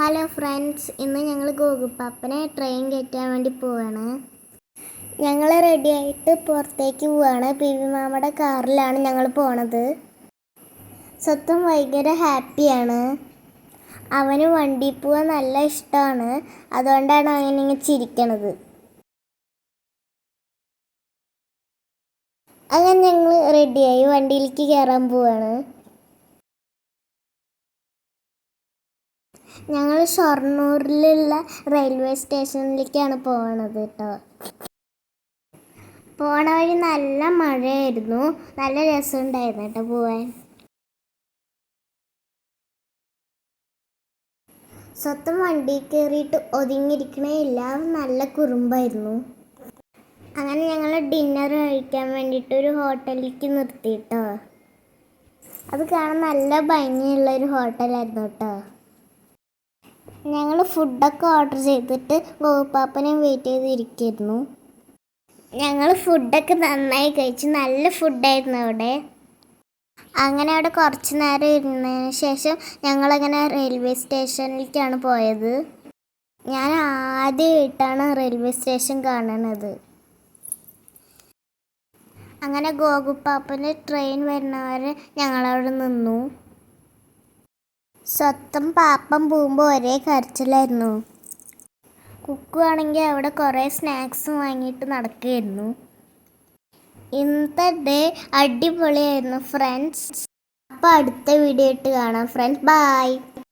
Hello friends ഇന്ന് ഞങ്ങൾ ഗോകുപ്പാപ്പനെ train കയറ്റാൻ വേണ്ടി പോവാണ്. ഞങ്ങൾ റെഡിയായിട്ട് പുറത്തേക്ക് പോവാണ്. പി വി മാമയുടെ കാറിലാണ് ഞങ്ങൾ പോണത്. സ്വത്തും ഭയങ്കര ഹാപ്പിയാണ് അവന് വണ്ടി പോവാൻ നല്ല ഇഷ്ടമാണ്. അതുകൊണ്ടാണ് അവനിങ്ങനെ ചിരിക്കണത്. അങ്ങനെ ഞങ്ങൾ റെഡിയായി വണ്ടിയിലേക്ക് കയറാൻ പോവാണ്. ഞങ്ങൾ ഷൊർണൂരിലുള്ള റെയിൽവേ സ്റ്റേഷനിലേക്കാണ് പോകണത് കേട്ടോ പോണ വഴി നല്ല മഴയായിരുന്നു. നല്ല രസമുണ്ടായിരുന്നു കേട്ടോ പോവാൻ. സ്വത്തം വണ്ടി കയറിയിട്ട് ഒതുങ്ങിയിരിക്കണേ ഇല്ല നല്ല കുറുമ്പായിരുന്നു. അങ്ങനെ ഞങ്ങൾ ഡിന്നർ കഴിക്കാൻ വേണ്ടിയിട്ട് ഒരു ഹോട്ടലിലേക്ക് നിർത്തി കേട്ടോ അത് കാണാൻ നല്ല ഭംഗിയുള്ള ഒരു ഹോട്ടലായിരുന്നു കേട്ടോ ഞങ്ങൾ ഫുഡൊക്കെ ഓർഡർ ചെയ്തിട്ട് ഗോപാപ്പനെ വെയിറ്റ് ചെയ്തിരിക്കുന്നു ഞങ്ങൾ ഫുഡൊക്കെ നന്നായി കഴിച്ചു നല്ല ഫുഡായിരുന്നു അവിടെ. അങ്ങനെ അവിടെ കുറച്ച് നേരം ഇരുന്നതിന് ശേഷം ഞങ്ങളങ്ങനെ റെയിൽവേ സ്റ്റേഷനിലേക്കാണ് പോയത്. ഞാൻ ആദ്യമായിട്ടാണ് റെയിൽവേ സ്റ്റേഷൻ കാണുന്നത് അങ്ങനെ ഗോകുപ്പാപ്പന്റെ ട്രെയിൻ വരുന്നവരെ ഞങ്ങളവിടെ നിന്നു. സ്വത്തം പാപ്പം പോകുമ്പോൾ ഒരേ കരച്ചിലായിരുന്നു. കുക്കു ആണെങ്കിൽ അവിടെ കുറേ സ്നാക്സ് വാങ്ങിയിട്ട് നടക്കുകയായിരുന്നു. ഇന്നത്തെ ഡേ അടിപൊളിയായിരുന്നു ഫ്രണ്ട്സ്. അപ്പോൾ അടുത്ത വീഡിയോ ഇട്ട് കാണാം ഫ്രണ്ട്സ്. ബായ്